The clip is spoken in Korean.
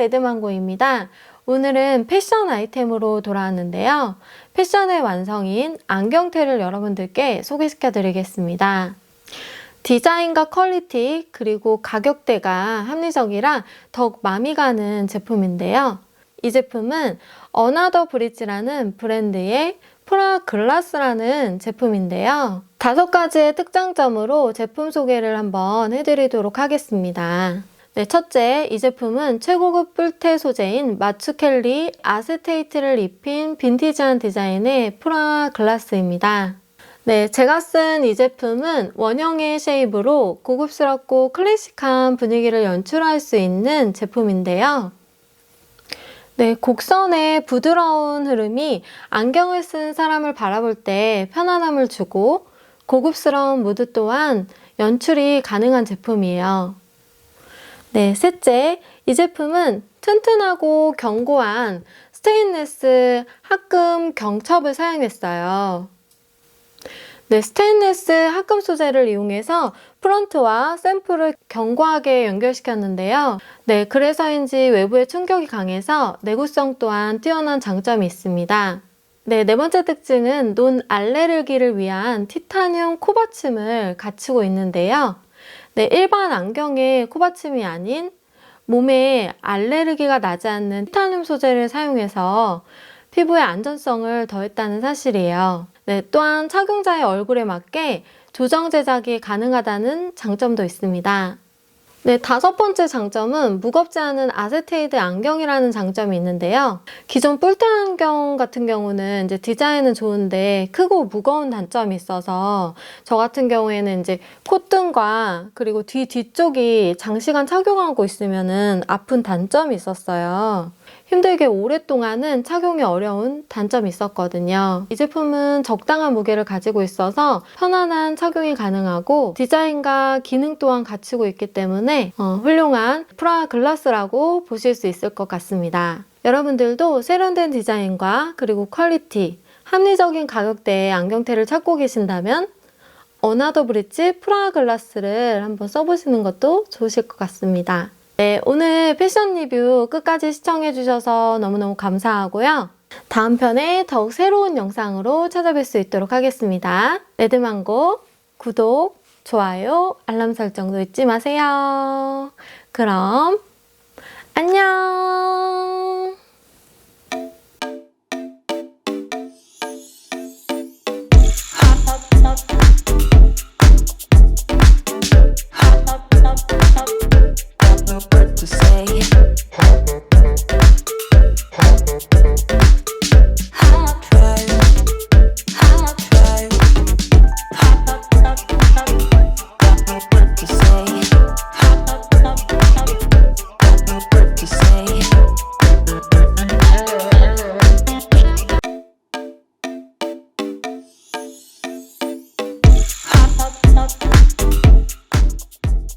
레드망고입니다. 오늘은 패션 아이템으로 돌아왔는데요. 패션의 완성인 안경테를 여러분들께 소개시켜 드리겠습니다. 디자인과 퀄리티 그리고 가격대가 합리적이라 더욱 마음이 가는 제품인데요. 이 제품은 어나더 브릿지라는 브랜드의 프라 글라스라는 제품인데요. 다섯 가지의 특장점으로 제품 소개를 한번 해드리도록 하겠습니다. 네, 첫째, 이 제품은 최고급 뿔테 소재인 마츠켈리 아세테이트를 입힌 빈티지한 디자인의 프라 글라스입니다. 네, 제가 쓴 이 제품은 원형의 쉐입으로 고급스럽고 클래식한 분위기를 연출할 수 있는 제품인데요. 네, 곡선의 부드러운 흐름이 안경을 쓴 사람을 바라볼 때 편안함을 주고 고급스러운 무드 또한 연출이 가능한 제품이에요. 네, 셋째, 이 제품은 튼튼하고 견고한 스테인레스 합금 경첩을 사용했어요. 네, 스테인레스 합금 소재를 이용해서 프런트와 샘플을 견고하게 연결시켰는데요. 네, 그래서인지 외부의 충격이 강해서 내구성 또한 뛰어난 장점이 있습니다. 네, 네 번째 특징은 논 알레르기를 위한 티타늄 코받침을 갖추고 있는데요. 네, 일반 안경의 코받침이 아닌 몸에 알레르기가 나지 않는 티타늄 소재를 사용해서 피부의 안전성을 더했다는 사실이에요. 네, 또한 착용자의 얼굴에 맞게 조정 제작이 가능하다는 장점도 있습니다. 네, 다섯 번째 장점은 무겁지 않은 아세테이드 안경이라는 장점이 있는데요. 기존 뿔테 안경 같은 경우는 이제 디자인은 좋은데 크고 무거운 단점이 있어서 저 같은 경우에는 이제 콧등과 그리고 뒤 뒤쪽이 장시간 착용하고 있으면은 아픈 단점이 있었어요. 힘들게 오랫동안은 착용이 어려운 단점이 있었거든요. 이 제품은 적당한 무게를 가지고 있어서 편안한 착용이 가능하고 디자인과 기능 또한 갖추고 있기 때문에 어, 훌륭한 프라 글라스라고 보실 수 있을 것 같습니다. 여러분들도 세련된 디자인과 그리고 퀄리티, 합리적인 가격대의 안경테를 찾고 계신다면 어나더 브릿지 프라 글라스를 한번 써보시는 것도 좋으실 것 같습니다. 네, 오늘 패션 리뷰 끝까지 시청해주셔서 너무너무 감사하고요. 다음 편에 더욱 새로운 영상으로 찾아뵐 수 있도록 하겠습니다. 레드망고 구독, 좋아요, 알람 설정도 잊지 마세요. 그럼 안녕!